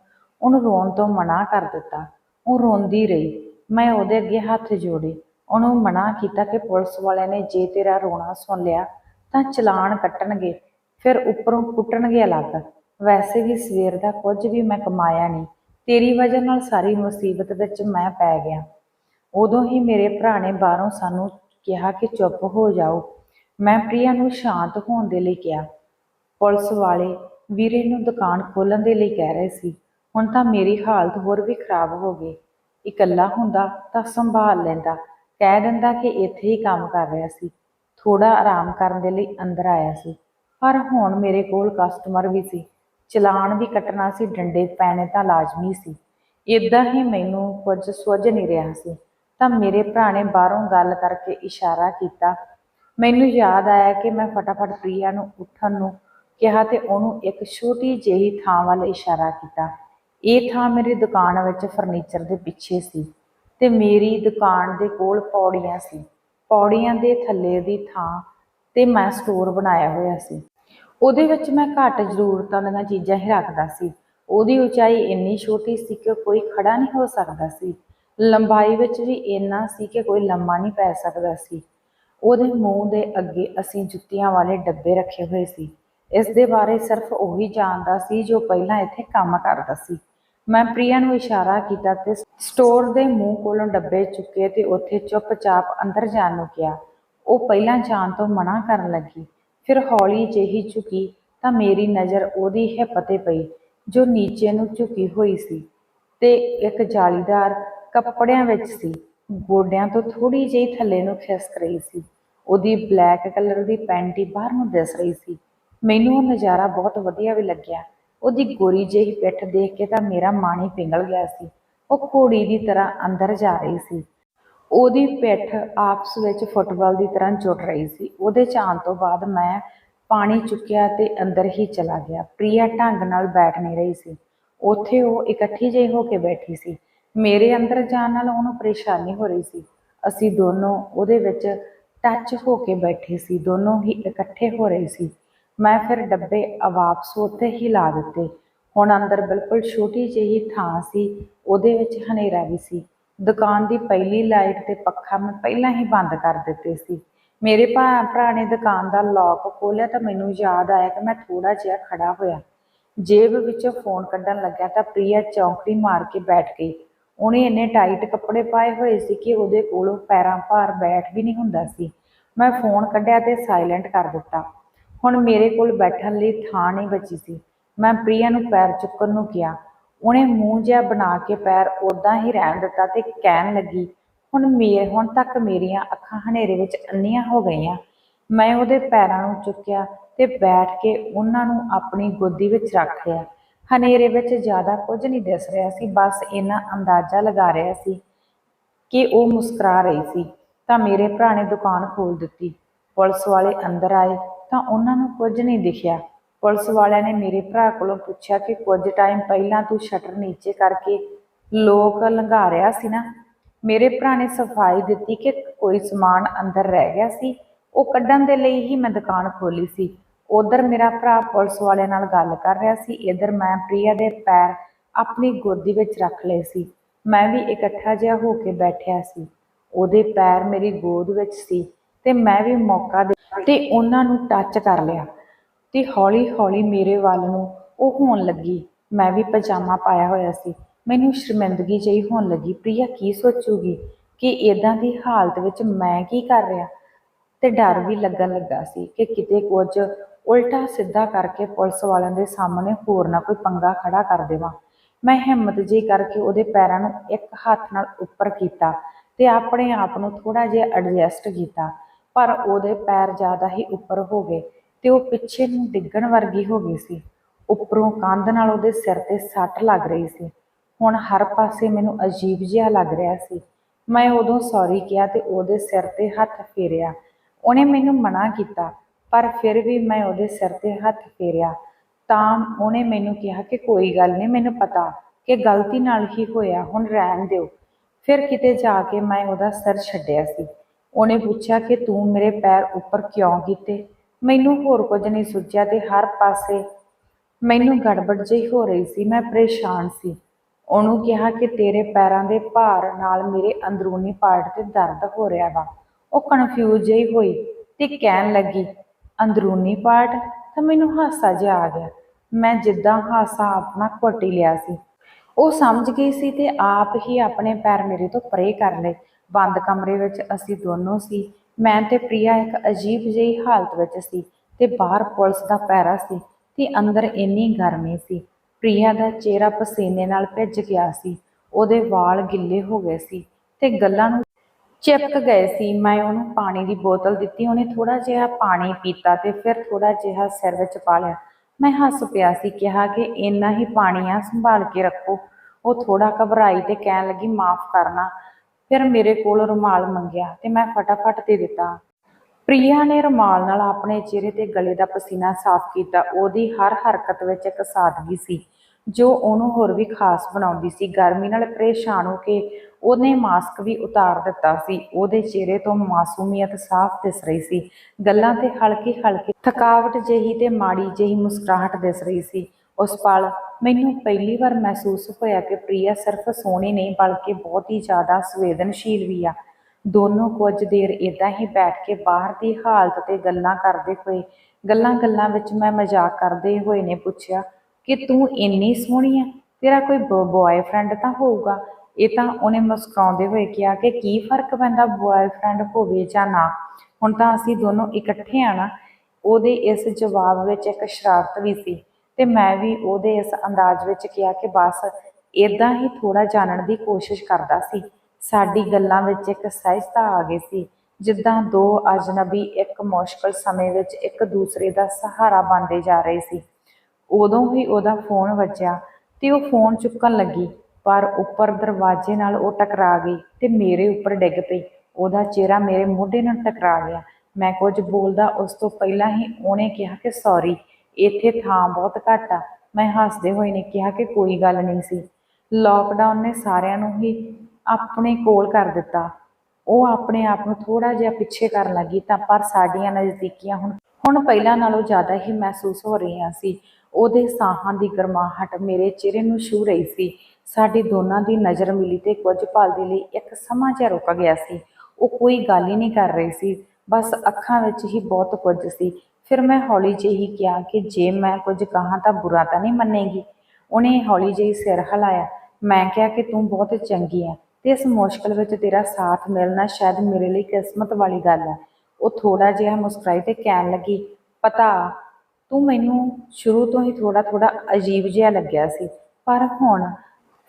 ਉਹਨੂੰ ਰੋਣ ਤੋਂ ਮਨਾ ਕਰ ਦਿੱਤਾ। ਉਹ ਰੋਂਦੀ ਰਹੀ। ਮੈਂ ਉਹਦੇ ਅੱਗੇ ਹੱਥ ਜੋੜੇ। ਉਹਨੂੰ ਮਨਾ ਕੀਤਾ ਕਿ ਪੁਲਿਸ ਵਾਲਿਆਂ ਨੇ ਜੇ ਤੇਰਾ ਰੋਣਾ ਸੁਣ ਲਿਆ ਤਾਂ ਚਲਾਨ ਕੱਟਣਗੇ, ਫਿਰ ਉੱਪਰੋਂ ਕੁੱਟਣਗੇ ਅਲੱਗ। ਵੈਸੇ ਵੀ ਸਵੇਰ ਦਾ ਕੁਝ ਵੀ ਮੈਂ ਕਮਾਇਆ ਨਹੀਂ। ਤੇਰੀ ਵਜ੍ਹਾ ਨਾਲ ਸਾਰੀ ਮੁਸੀਬਤ ਵਿੱਚ ਮੈਂ ਪੈ ਗਿਆ। ਉਦੋਂ ਹੀ ਮੇਰੇ ਭਰਾ ਨੇ ਬਾਹਰੋਂ ਸਾਨੂੰ ਕਿਹਾ ਕਿ ਚੁੱਪ ਹੋ ਜਾਓ। ਮੈਂ ਪ੍ਰਿਆ ਨੂੰ ਸ਼ਾਂਤ ਹੋਣ ਦੇ ਲਈ ਕਿਹਾ। ਪੁਲਿਸ ਵਾਲੇ ਵੀਰੇ ਨੂੰ ਦੁਕਾਨ ਖੋਲਣ ਦੇ ਲਈ ਕਹਿ ਰਹੇ ਸੀ, ਹੁਣ ਤਾਂ ਮੇਰੀ ਹਾਲਤ ਹੋਰ ਵੀ ਖਰਾਬ ਹੋ ਗਈ। ਇਕੱਲਾ ਹੁੰਦਾ ਤਾਂ ਸੰਭਾਲ ਲੈਂਦਾ। ਕਹਿ ਦਿੰਦਾ ਕਿ ਇੱਥੇ ਹੀ ਕੰਮ ਕਰ ਰਿਹਾ ਸੀ। ਥੋੜਾ ਆਰਾਮ ਕਰਨ ਦੇ ਲਈ ਅੰਦਰ ਆਇਆ ਸੀ। ਪਰ ਹੁਣ ਮੇਰੇ ਕੋਲ ਕਸਟਮਰ ਵੀ ਸੀ। ਚਲਾਨ ਵੀ ਕੱਟਣਾ ਸੀ, ਡੰਡੇ ਪੈਣੇ ਤਾਂ ਲਾਜ਼ਮੀ ਸੀ। ਇਦਾਂ ਹੀ ਮੈਨੂੰ ਕੁਝ ਸੁੱਝ ਨਹੀਂ ਰਿਹਾ ਸੀ। ਤਾਂ ਮੇਰੇ ਭਰਾ ਨੇ ਬਾਹਰੋਂ ਗੱਲ ਕਰਕੇ ਇਸ਼ਾਰਾ ਕੀਤਾ। ਮੈਨੂੰ ਯਾਦ ਆਇਆ ਕਿ ਮੈਂ ਫਟਾਫਟ ਪ੍ਰੀਆ ਨੂੰ ਉੱਠਣ ਨੂੰ ਕਿਹਾ ਤੇ ਉਹਨੂੰ ਇੱਕ ਛੋਟੀ ਜਿਹੀ ਥਾਂ ਵੱਲ ਇਸ਼ਾਰਾ ਕੀਤਾ। ਇਹ ਥਾਂ ਮੇਰੀ ਦੁਕਾਨ ਵਿੱਚ ਫਰਨੀਚਰ ਦੇ ਪਿੱਛੇ ਸੀ ਤੇ ਮੇਰੀ ਦੁਕਾਨ ਦੇ ਕੋਲ ਪੌੜੀਆਂ ਸੀ। ਪੌੜੀਆਂ ਦੇ ਥੱਲੇ ਦੀ ਥਾਂ ਤੇ ਮੈਂ ਸਟੋਰ ਬਣਾਇਆ ਹੋਇਆ ਸੀ। ਉਹਦੇ ਵਿੱਚ ਮੈਂ ਘੱਟ ਜ਼ਰੂਰਤਾਂ ਦੀਆਂ ਚੀਜ਼ਾਂ ਹੀ ਰੱਖਦਾ ਸੀ। ਉਹਦੀ ਉਚਾਈ ਇੰਨੀ ਛੋਟੀ ਸੀ ਕਿ ਕੋਈ ਖੜਾ ਨਹੀਂ ਹੋ ਸਕਦਾ ਸੀ। ਲੰਬਾਈ ਵਿੱਚ ਵੀ ਇੰਨਾ ਸੀ ਕਿ ਕੋਈ ਲੰਮਾ ਨਹੀਂ ਪੈ ਸਕਦਾ ਸੀ। ਉਹਦੇ ਮੂੰਹ ਦੇ ਅੱਗੇ ਅਸੀਂ ਜੁੱਤੀਆਂ ਵਾਲੇ ਡੱਬੇ ਰੱਖੇ ਹੋਏ ਸੀ। ਇਸ ਦੇ ਬਾਰੇ ਸਿਰਫ ਉਹੀ ਜਾਣਦਾ ਸੀ ਜੋ ਪਹਿਲਾਂ ਇੱਥੇ ਕੰਮ ਕਰਦਾ ਸੀ। ਮੈਂ ਪ੍ਰਿਆ ਨੂੰ ਇਸ਼ਾਰਾ ਕੀਤਾ ਤੇ ਸਟੋਰ ਦੇ ਮੂੰਹ ਕੋਲੋਂ ਡੱਬੇ ਚੁੱਕੇ ਤੇ ਉੱਥੇ ਚੁੱਪਚਾਪ ਅੰਦਰ ਜਾਣ ਨੂੰ ਕਿਹਾ। ਉਹ ਪਹਿਲਾਂ ਜਾਣ ਤੋਂ ਮਨਾ ਕਰਨ ਲੱਗੀ। ਫਿਰ ਹੌਲੀ ਜਿਹੀ ਝੁਕੀ ਤਾਂ ਮੇਰੀ ਨਜ਼ਰ ਉਹਦੀ ਹਿੱਪ ਤੇ ਪਈ, ਜੋ ਨੀਚੇ ਨੂੰ ਝੁਕੀ ਹੋਈ ਸੀ ਤੇ ਇੱਕ ਜਾਲੀਦਾਰ ਕੱਪੜਿਆਂ ਵਿੱਚ ਸੀ। ਗੋਡਿਆਂ ਤੋਂ ਥੋੜੀ ਜਿਹੀ ਥੱਲੇ ਨੂੰ ਖਿਸਕ ਰਹੀ ਸੀ। ਉਹਦੀ ਬਲੈਕ ਕਲਰ ਦੀ ਪੈਂਟ ਹੀ ਬਾਹਰ ਨੂੰ ਦਿਸ ਰਹੀ ਸੀ। ਮੈਨੂੰ ਉਹ ਨਜ਼ਾਰਾ ਬਹੁਤ ਵਧੀਆ ਵੀ ਲੱਗਿਆ। ਉਹਦੀ ਗੋਰੀ ਜਿਹੀ ਪਿੱਠ ਦੇਖ ਕੇ ਤਾਂ ਮੇਰਾ ਮਨ ਹੀ ਪਿਘਲ ਗਿਆ ਸੀ। ਉਹ ਘੋੜੀ ਦੀ ਤਰ੍ਹਾਂ ਅੰਦਰ ਜਾ ਰਹੀ ਸੀ। ਉਹਦੀ ਪਿੱਠ ਆਪਸ ਵਿੱਚ ਫੁੱਟਬਾਲ ਦੀ ਤਰ੍ਹਾਂ ਜੁੜ ਰਹੀ ਸੀ। ਉਹਦੇ ਚਾਣ ਤੋਂ ਬਾਅਦ ਮੈਂ ਪਾਣੀ ਚੁੱਕਿਆ ਤੇ ਅੰਦਰ ਹੀ ਚਲਾ ਗਿਆ। ਪ੍ਰਿਆ ਢੰਗ ਨਾਲ ਬੈਠ ਨਹੀਂ ਰਹੀ ਸੀ। ਉੱਥੇ ਉਹ ਇਕੱਠੀ ਜਿਹੀ ਹੋ ਕੇ ਬੈਠੀ ਸੀ। ਮੇਰੇ ਅੰਦਰ ਜਾਣ ਨਾਲ ਉਹਨੂੰ ਪਰੇਸ਼ਾਨੀ ਹੋ ਰਹੀ ਸੀ। ਅਸੀਂ ਦੋਨੋਂ ਉਹਦੇ ਵਿੱਚ ਟੱਚ ਹੋ ਕੇ ਬੈਠੇ ਸੀ। ਦੋਨੋਂ ਹੀ ਇਕੱਠੇ ਹੋ ਰਹੇ ਸੀ। ਮੈਂ ਫਿਰ ਡੱਬੇ ਵਾਪਸ ਉੱਥੇ ਹੀ ਲਾ ਦਿੱਤੇ। ਹੁਣ ਅੰਦਰ ਬਿਲਕੁਲ ਛੋਟੀ ਜਿਹੀ ਥਾਂ ਸੀ, ਉਹਦੇ ਵਿੱਚ ਹਨੇਰਾ ਵੀ ਸੀ। ਦੁਕਾਨ ਦੀ ਪਹਿਲੀ ਲਾਈਟ ਤੇ ਪੱਖਾ ਮੈਂ ਪਹਿਲਾਂ ਹੀ ਬੰਦ ਕਰ ਦਿੱਤੇ ਸੀ। ਮੇਰੇ ਭਾ, ਭਰਾ ਨੇ ਦੁਕਾਨ ਦਾ ਲੌਕ ਖੋਲ੍ਹਿਆ ਤਾਂ ਮੈਨੂੰ ਯਾਦ ਆਇਆ ਕਿ ਮੈਂ ਥੋੜਾ ਜਿਹਾ ਖੜਾ ਹੋਇਆ। ਜੇਬ ਵਿੱਚੋਂ ਫੋਨ ਕੱਢਣ ਲੱਗਾ ਤਾਂ ਪ੍ਰਿਆ ਚੌਂਕੜੀ ਮਾਰ ਕੇ ਬੈਠ ਗਈ। ਉਹਨੇ ਇੰਨੇ ਟਾਈਟ ਕੱਪੜੇ ਪਾਏ ਹੋਏ ਸੀ ਕਿ ਉਹਦੇ ਕੋਲੋਂ ਪੈਰਾਂ ਭਾਰ ਬੈਠ ਵੀ ਨਹੀਂ ਹੁੰਦਾ ਸੀ। ਮੈਂ ਫੋਨ ਕੱਢਿਆ ਤੇ ਸਾਇਲੈਂਟ ਕਰ ਦਿੱਤਾ। ਹੁਣ ਮੇਰੇ ਕੋਲ ਬੈਠਣ ਲਈ ਥਾਂ ਨਹੀਂ ਬਚੀ ਸੀ। ਮੈਂ ਪ੍ਰਿਆ ਨੂੰ ਪੈਰ ਚੁੱਕਣ ਨੂੰ ਕਿਹਾ। ਉਹਨੇ ਮੂੰਹ ਜਿਹਾ ਬਣਾ ਕੇ ਪੈਰ ਉਦਾਂ ਹੀ ਰਹਿਣ ਦਿੱਤਾ ਤੇ ਕਹਿਣ ਲੱਗੀ, ਹੁਣ ਮੇਰੇ ਹੁਣ ਤੱਕ ਮੇਰੀਆਂ ਅੱਖਾਂ ਹਨੇਰੇ ਵਿੱਚ ਅੰਨੀਆਂ ਹੋ ਗਈਆਂ ਮੈਂ ਉਹਦੇ ਪੈਰਾਂ ਨੂੰ ਚੁੱਕਿਆ ਤੇ ਬੈਠ ਕੇ ਉਹਨਾਂ ਨੂੰ ਆਪਣੀ ਗੋਦੀ ਵਿੱਚ ਰੱਖ ਲਿਆ। ਹਨੇਰੇ ਵਿੱਚ ਜ਼ਿਆਦਾ ਕੁਝ ਨਹੀਂ ਦਿਸ ਰਿਹਾ ਸੀ, ਬਸ ਇੰਨਾ ਅੰਦਾਜ਼ਾ ਲਗਾ ਰਿਹਾ ਸੀ ਕਿ ਉਹ ਮੁਸਕਰਾ ਰਹੀ ਸੀ। ਤਾਂ ਮੇਰੇ ਭਰਾ ਨੇ ਦੁਕਾਨ ਖੋਲ ਦਿੱਤੀ। ਪੁਲਿਸ ਵਾਲੇ ਅੰਦਰ ਆਏ। ਤਾਂ ਉਹਨਾਂ ਨੂੰ ਕੁਝ ਨਹੀਂ ਦਿਖਿਆ। ਪੁਲਿਸ ਵਾਲਿਆਂ ਨੇ ਮੇਰੇ ਭਰਾ ਕੋਲੋਂ ਪੁੱਛਿਆ ਕਿ ਕੁਝ ਟਾਈਮ ਪਹਿਲਾਂ ਤੂੰ ਸ਼ਟਰ ਨੀਚੇ ਕਰਕੇ ਲੋਕ ਲੰਘਾ ਰਿਹਾ ਸੀ ਨਾ? ਮੇਰੇ ਭਰਾ ਨੇ ਸਫ਼ਾਈ ਦਿੱਤੀ ਕਿ ਕੋਈ ਸਮਾਨ ਅੰਦਰ ਰਹਿ ਗਿਆ ਸੀ। ਉਹ ਕੱਢਣ ਦੇ ਲਈ ਹੀ ਮੈਂ ਦੁਕਾਨ ਖੋਲੀ ਸੀ। ਉਧਰ ਮੇਰਾ ਭਰਾ ਪੁਲਿਸ ਵਾਲਿਆਂ ਨਾਲ ਗੱਲ ਕਰ ਰਿਹਾ ਸੀ। ਇਧਰ ਮੈਂ ਪ੍ਰਿਆ ਦੇ ਪੈਰ ਆਪਣੀ ਗੋਦੀ ਵਿੱਚ ਰੱਖ ਲਏ ਸੀ। ਮੈਂ ਵੀ ਇਕੱਠਾ ਜਿਹਾ ਹੋ ਕੇ ਬੈਠਿਆ ਸੀ। ਉਹਦੇ ਪੈਰ ਮੇਰੀ ਗੋਦ ਵਿੱਚ ਸੀ। ਤੇ ਮੈਂ ਵੀ ਮੌਕਾ ਦੇ ਤੇ ਉਹਨਾਂ ਨੂੰ ਟੱਚ ਕਰ ਲਿਆ ਤੇ ਹੌਲੀ ਹੌਲੀ ਮੇਰੇ ਵੱਲ ਨੂੰ ਉਹ ਹੋਣ ਲੱਗੀ। ਮੈਂ ਵੀ ਪਜਾਮਾ ਪਾਇਆ ਹੋਇਆ ਸੀ। ਮੈਨੂੰ ਸ਼ਰਮਿੰਦਗੀ ਜਿਹੀ ਹੋਣ ਲੱਗੀ, ਪ੍ਰਿਆ, ਕੀ ਸੋਚੂਗੀ ਕਿ ਇਦਾਂ ਦੀ ਹਾਲਤ ਵਿੱਚ ਮੈਂ ਕੀ ਕਰ ਰਿਹਾ? ਤੇ ਡਰ ਵੀ ਲੱਗਣ ਲੱਗਾ ਸੀ ਕਿ ਕਿਤੇ ਕੁਝ ਉਲਟਾ ਸਿੱਧਾ ਕਰਕੇ ਪੁਲਿਸ ਵਾਲਿਆਂ ਦੇ ਸਾਹਮਣੇ ਹੋਰ ਨਾ ਕੋਈ ਪੰਗਾ ਖੜਾ ਕਰ ਦੇਵਾਂ। ਮੈਂ ਹਿੰਮਤ ਜਿਹੀ ਕਰਕੇ ਉਹਦੇ ਪੈਰਾਂ ਨੂੰ ਇੱਕ ਹੱਥ ਨਾਲ ਉੱਪਰ ਕੀਤਾ ਤੇ ਆਪਣੇ ਆਪ ਨੂੰ ਥੋੜਾ ਜਿਹਾ ਐਡਜਸਟ ਕੀਤਾ। ਪਰ ਉਹਦੇ ਪੈਰ ਜ਼ਿਆਦਾ ਹੀ ਉੱਪਰ ਹੋ ਗਏ ਤੇ ਉਹ ਪਿੱਛੇ ਨੂੰ ਡਿੱਗਣ ਵਰਗੀ ਹੋ ਗਈ ਸੀ। ਉੱਪਰੋਂ ਕੰਧ ਨਾਲ ਉਹਦੇ ਸਿਰ ਤੇ ਸੱਟ ਲੱਗ ਰਹੀ ਸੀ। ਹੁਣ ਹਰ ਪਾਸੇ ਮੈਨੂੰ ਅਜੀਬ ਜਿਹਾ ਲੱਗ ਰਿਹਾ ਸੀ। ਮੈਂ ਉਦੋਂ ਸੌਰੀ ਕਿਹਾ ਤੇ ਉਹਦੇ ਸਿਰ ਤੇ ਹੱਥ ਫੇਰਿਆ। ਉਹਨੇ ਮੈਨੂੰ ਮਨਾ ਕੀਤਾ, ਪਰ ਫਿਰ ਵੀ ਮੈਂ ਉਹਦੇ ਸਿਰ ਤੇ ਹੱਥ ਫੇਰਿਆ। ਤਾਂ ਉਹਨੇ ਮੈਨੂੰ ਕਿਹਾ ਕਿ ਕੋਈ ਗੱਲ ਨਹੀਂ, ਮੈਨੂੰ ਪਤਾ ਕਿ ਗਲਤੀ ਨਾਲ ਹੀ ਹੋਇਆ, ਹੁਣ ਰਹਿਣ ਦਿਓ। ਫਿਰ ਕਿਤੇ ਜਾ ਕੇ ਮੈਂ ਉਹਦਾ ਸਿਰ ਛੱਡਿਆ ਸੀ। ਉਹਨੇ ਪੁੱਛਿਆ ਕਿ ਤੂੰ ਮੇਰੇ ਪੈਰ ਉੱਪਰ ਕਿਉਂ ਕੀਤੇ? ਮੈਨੂੰ ਹੋਰ ਕੁਝ ਨਹੀਂ ਸੁਝਿਆ ਤੇ ਹਰ ਪਾਸੇ ਮੈਨੂੰ ਗੜਬੜ ਜਿਹੀ ਹੋ ਰਹੀ ਸੀ, ਮੈਂ ਪਰੇਸ਼ਾਨ ਸੀ। ਉਹਨੂੰ ਕਿਹਾ ਕਿ ਤੇਰੇ ਪੈਰਾਂ ਦੇ ਭਾਰ ਨਾਲ ਮੇਰੇ ਅੰਦਰੂਨੀ ਪਾਰਟ ਤੇ ਦਰਦ ਹੋ ਰਿਹਾ ਵਾ। ਉਹ ਕਨਫਿਊਜ਼ ਜਿਹੀ ਹੋਈ ਤੇ ਕਹਿਣ ਲੱਗੀ, ਅੰਦਰੂਨੀ ਪਾਰਟ? ਤਾਂ ਮੈਨੂੰ ਹਾਸਾ ਜਿਹਾ ਆ ਗਿਆ। ਮੈਂ ਜਿੱਦਾਂ ਹਾਸਾ ਆਪਣਾ ਘੁੱਟ ਲਿਆ ਸੀ। ਉਹ ਸਮਝ ਗਈ ਸੀ ਤੇ ਆਪ ਹੀ ਆਪਣੇ ਪੈਰ ਮੇਰੇ ਤੋਂ ਪਰੇ ਕਰ ਲਏ। ਬੰਦ ਕਮਰੇ ਵਿੱਚ ਅਸੀਂ ਦੋਨੋਂ ਸੀ। ਮੈਂ ਤੇ ਪ੍ਰਿਆ ਇੱਕ ਅਜੀਬ ਜਿਹੀ ਹਾਲਤ ਵਿੱਚ ਸੀ ਤੇ ਬਾਹਰ ਪੁਲਿਸ ਦਾ ਪਹਿਰਾ ਸੀ ਤੇ ਅੰਦਰ ਇੰਨੀ ਗਰਮੀ ਸੀ। ਪ੍ਰਿਆ ਦਾ ਚਿਹਰਾ ਪਸੀਨੇ ਨਾਲ ਭਿੱਜ ਗਿਆ ਸੀ। ਉਹਦੇ ਵਾਲ ਗਿੱਲੇ ਹੋ ਗਏ ਸੀ ਤੇ ਗੱਲਾਂ ਨੂੰ ਚਿਪਕ ਗਏ ਸੀ। ਮੈਂ ਉਹਨੂੰ ਪਾਣੀ ਦੀ ਬੋਤਲ ਦਿੱਤੀ, ਉਹਨੇ ਥੋੜਾ ਜਿਹਾ ਪਾਣੀ ਪੀਤਾ ਤੇ ਫਿਰ ਥੋੜਾ ਜਿਹਾ ਸਿਰ ਵਿੱਚ ਪਾ ਲਿਆ। ਮੈਂ ਹੱਸ ਪਿਆ ਸੀ, ਕਿਹਾ ਕਿ ਇੰਨਾ ਹੀ ਪਾਣੀ ਆ, ਸੰਭਾਲ ਕੇ ਰੱਖੋ। ਉਹ ਥੋੜਾ ਘਬਰਾਈ ਤੇ ਕਹਿਣ ਲੱਗੀ, ਮਾਫ ਕਰਨਾ। ਫਿਰ ਮੇਰੇ ਕੋਲ ਰੁਮਾਲ ਮੰਗਿਆ ਤੇ ਮੈਂ ਫਟਾਫਟ ਦੇ ਦਿੱਤਾ। ਪ੍ਰਿਆ ਨੇ ਰੁਮਾਲ ਨਾਲ ਆਪਣੇ ਚਿਹਰੇ ਤੇ ਗਲੇ ਦਾ ਪਸੀਨਾ ਸਾਫ਼ ਕੀਤਾ। ਉਹਦੀ ਹਰ ਹਰਕਤ ਵਿੱਚ ਇੱਕ ਸਾਦਗੀ ਸੀ, ਜੋ ਉਹਨੂੰ ਹੋਰ ਵੀ ਖਾਸ ਬਣਾਉਂਦੀ ਸੀ। ਗਰਮੀ ਨਾਲ ਪਰੇਸ਼ਾਨ ਹੋ ਕੇ ਉਹਨੇ ਮਾਸਕ ਵੀ ਉਤਾਰ ਦਿੱਤਾ ਸੀ। ਉਹਦੇ ਚਿਹਰੇ ਤੋਂ ਮਾਸੂਮੀਅਤ ਸਾਫ਼ ਦਿਸ ਰਹੀ ਸੀ। ਗੱਲਾਂ ਤੇ ਹਲਕੀ ਹਲਕੀ ਥਕਾਵਟ ਜਿਹੀ ਤੇ ਮਾੜੀ ਜਿਹੀ ਮੁਸਕਰਾਹਟ ਦਿਸ ਰਹੀ ਸੀ। ਉਸ ਪਲ ਮੈਨੂੰ ਪਹਿਲੀ ਵਾਰ ਮਹਿਸੂਸ ਹੋਇਆ ਕਿ ਪ੍ਰਿਆ ਸਿਰਫ ਸੋਹਣੀ ਨਹੀਂ, ਬਲਕਿ ਬਹੁਤ ਹੀ ਜ਼ਿਆਦਾ ਸੰਵੇਦਨਸ਼ੀਲ ਵੀ ਆ। ਦੋਨੋਂ ਕੁਝ ਦੇਰ ਇਦਾਂ ਹੀ ਬੈਠ ਕੇ ਬਾਹਰ ਦੀ ਹਾਲਤ ਤੇ ਗੱਲਾਂ ਕਰਦੇ ਹੋਏ ਗੱਲਾਂ-ਗੱਲਾਂ ਵਿੱਚ ਮੈਂ ਮਜ਼ਾਕ ਕਰਦੇ ਹੋਏ ਨੇ ਪੁੱਛਿਆ, ਕਿ ਤੂੰ ਇੰਨੀ ਸੋਹਣੀ ਆ? ਤੇਰਾ ਕੋਈ ਬॉयਫ੍ਰੈਂਡ ਤਾਂ ਹੋਊਗਾ? ਇਹ ਤਾਂ ਉਹਨੇ ਮੁਸਕਰਾਉਂਦੇ ਹੋਏ ਕਿਹਾ ਕਿ ਕੀ ਫ਼ਰਕ ਪੈਂਦਾ ਬॉयਫ੍ਰੈਂਡ ਹੋਵੇ ਜਾਂ ਨਾ। ਹੁਣ ਤਾਂ ਅਸੀਂ ਦੋਨੋਂ ਇਕੱਠੇ ਆ ਨਾ, ਉਹਦੇ ਇਸ ਜਵਾਬ ਵਿੱਚ ਇੱਕ ਸ਼ਰਾਰਤ ਵੀ ਸੀ। ਤੇ ਮੈਂ ਵੀ ਉਹਦੇ ਇਸ ਅੰਦਾਜ਼ ਵਿੱਚ ਕਿਹਾ ਕਿ ਬਸ ਇਦਾਂ ਹੀ ਥੋੜਾ ਜਾਣਨ ਦੀ ਕੋਸ਼ਿਸ਼ ਕਰਦਾ ਸੀ। ਸਾਡੀ ਗੱਲਾਂ ਵਿੱਚ ਇੱਕ ਸਹਿਜਤਾ ਆ ਗਈ ਸੀ, ਜਿੱਦਾਂ ਦੋ ਅਜਨਬੀ ਇੱਕ ਮੁਸ਼ਕਲ ਸਮੇਂ ਵਿੱਚ ਇੱਕ ਦੂਸਰੇ ਦਾ ਸਹਾਰਾ ਬਣਦੇ ਜਾ ਰਹੇ ਸੀ। ਉਦੋਂ ਹੀ ਉਹਦਾ ਫੋਨ ਵੱਜਿਆ ਤੇ ਉਹ ਫੋਨ ਚੁੱਕਣ ਲੱਗੀ, ਪਰ ਉੱਪਰ ਦਰਵਾਜ਼ੇ ਨਾਲ ਉਹ ਟਕਰਾ ਗਈ ਤੇ ਮੇਰੇ ਉੱਪਰ ਡਿੱਗ ਪਈ। ਉਹਦਾ ਚਿਹਰਾ ਮੇਰੇ ਮੋਢੇ ਨਾਲ ਟਕਰਾ ਗਿਆ। ਮੈਂ ਕੁਝ ਬੋਲਦਾ ਉਸ ਤੋਂ ਪਹਿਲਾਂ ਹੀ ਉਹਨੇ ਕਿਹਾ ਕਿ ਸੌਰੀ ਇੱਥੇ ਥਾਂ ਬਹੁਤ ਘੱਟ ਆ। ਮੈਂ ਹੱਸਦੇ ਹੋਏ ਨੇ ਕਿਹਾ ਕਿ ਕੋਈ ਗੱਲ ਨਹੀਂ ਸੀ। ਲੋਕਡਾਊਨ ਨੇ ਸਾਰਿਆਂ ਨੂੰ ਹੀ ਆਪਣੇ ਕੋਲ ਕਰ ਦਿੱਤਾ। ਉਹ ਆਪਣੇ ਆਪ ਨੂੰ ਥੋੜਾ ਜਿਹਾ ਪਿੱਛੇ ਕਰਨ ਲੱਗੀ ਤਾਂ ਪਰ ਸਾਡੀਆਂ ਨਜ਼ਦੀਕੀਆਂ ਹੁਣ ਹੁਣ ਪਹਿਲਾਂ ਨਾਲੋਂ ਜ਼ਿਆਦਾ ਹੀ ਮਹਿਸੂਸ ਹੋ ਰਹੀਆਂ ਸੀ। ਉਹਦੇ ਸਾਹਾਂ ਦੀ ਗਰਮਾਹਟ ਮੇਰੇ ਚਿਹਰੇ ਨੂੰ ਛੂ ਰਹੀ ਸੀ। ਸਾਡੀ ਦੋਨਾਂ ਦੀ ਨਜ਼ਰ ਮਿਲੀ ਤੇ ਕੁਝ ਪਲ ਦੇ ਲਈ ਇੱਕ ਸਮਾਂ ਜਿਹਾ ਰੁਕ ਗਿਆ ਸੀ। ਉਹ ਕੋਈ ਗੱਲ ਹੀ ਨਹੀਂ ਕਰ ਰਹੀ ਸੀ। ਬਸ ਅੱਖਾਂ ਵਿੱਚ ਹੀ ਬਹੁਤ ਕੁਝ ਸੀ। ਫਿਰ ਮੈਂ ਹੌਲੀ ਜਿਹੀ ਕਿਹਾ ਕਿ ਜੇ ਮੈਂ ਕੁਝ ਕਹਾਂ ਤਾਂ ਬੁਰਾ ਤਾਂ ਨਹੀਂ ਮੰਨੇਗੀ। ਉਹਨੇ ਹੌਲੀ ਜਿਹੀ ਸਿਰ ਹਿਲਾਇਆ। ਮੈਂ ਕਿਹਾ ਕਿ ਤੂੰ ਬਹੁਤ ਚੰਗੀ ਹੈ ਤੇ ਇਸ ਮੁਸ਼ਕਲ ਵਿੱਚ ਤੇਰਾ ਸਾਥ ਮਿਲਣਾ ਸ਼ਾਇਦ ਮੇਰੇ ਲਈ ਕਿਸਮਤ ਵਾਲੀ ਗੱਲ ਹੈ ਉਹ ਥੋੜਾ ਜਿਹਾ ਮੁਸਕਰਾਈ ਤੇ ਕਹਿਣ ਲੱਗੀ, ਪਤਾ, ਤੂੰ ਮੈਨੂੰ ਸ਼ੁਰੂ ਤੋਂ ਹੀ ਥੋੜਾ ਥੋੜਾ ਅਜੀਬ ਜਿਹਾ ਲੱਗਿਆ ਸੀ, ਪਰ ਹੁਣ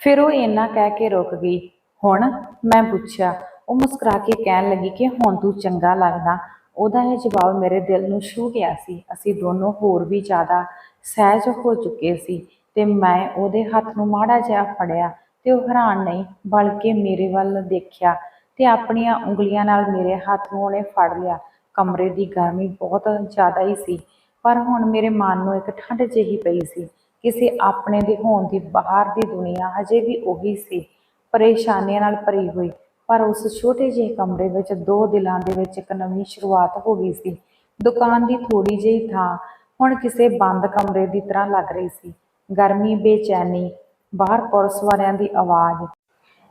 ਫਿਰ ਉਹ ਇੰਨਾ ਕਹਿ ਕੇ ਰੁਕ ਗਈ। ਹੁਣ ਮੈਂ ਪੁੱਛਿਆ, ਉਹ ਮੁਸਕਰਾ ਕੇ ਕਹਿਣ ਲੱਗੀ ਕਿ ਹੁਣ ਤੂੰ ਚੰਗਾ ਲੱਗਦਾ ਉਹਦਾ ਇਹ ਜਵਾਬ ਮੇਰੇ ਦਿਲ ਨੂੰ ਛੂ ਗਿਆ ਸੀ। ਅਸੀਂ ਦੋਨੋਂ ਹੋਰ ਵੀ ਜ਼ਿਆਦਾ ਸਹਿਜ ਹੋ ਚੁੱਕੇ ਸੀ ਤੇ ਮੈਂ ਉਹਦੇ ਹੱਥ ਨੂੰ ਮਾੜਾ ਜਿਹਾ ਫੜਿਆ ਤੇ ਉਹ ਹੈਰਾਨ ਨਹੀਂ, ਬਲਕਿ ਮੇਰੇ ਵੱਲ ਦੇਖਿਆ ਤੇ ਆਪਣੀਆਂ ਉਂਗਲੀਆਂ ਨਾਲ ਮੇਰੇ ਹੱਥ ਨੂੰ ਉਹਨੇ ਫੜ ਲਿਆ। ਕਮਰੇ ਦੀ ਗਰਮੀ ਬਹੁਤ ਜ਼ਿਆਦਾ ਹੀ ਸੀ, ਪਰ ਹੁਣ ਮੇਰੇ ਮਨ ਨੂੰ ਇੱਕ ਠੰਡ ਜਿਹੀ ਪਈ ਸੀ। ਕਿਸੇ ਆਪਣੇ ਦੇ ਹੋਣ ਦੀ ਬਾਹਰ ਦੀ ਦੁਨੀਆ ਹਜੇ ਵੀ ਉਹੀ ਸੀ, ਪਰੇਸ਼ਾਨੀਆਂ ਨਾਲ ਭਰੀ ਹੋਈ। ਪਰ ਉਸ ਛੋਟੇ ਜਿਹੇ ਕਮਰੇ ਵਿੱਚ ਦੋ ਦਿਲਾਂ ਦੇ ਵਿੱਚ ਇੱਕ ਨਵੀਂ ਸ਼ੁਰੂਆਤ ਹੋ ਗਈ ਸੀ। ਦੁਕਾਨ ਦੀ ਥੋੜੀ ਜਿਹੀ ਥਾਂ ਹੁਣ ਕਿਸੇ ਬੰਦ ਕਮਰੇ ਦੀ ਤਰ੍ਹਾਂ ਲੱਗ ਰਹੀ ਸੀ। ਗਰਮੀ, ਬੇਚੈਨੀ, ਬਾਹਰ ਪੁਲਿਸ ਵਾਲਿਆਂ ਦੀ ਆਵਾਜ਼।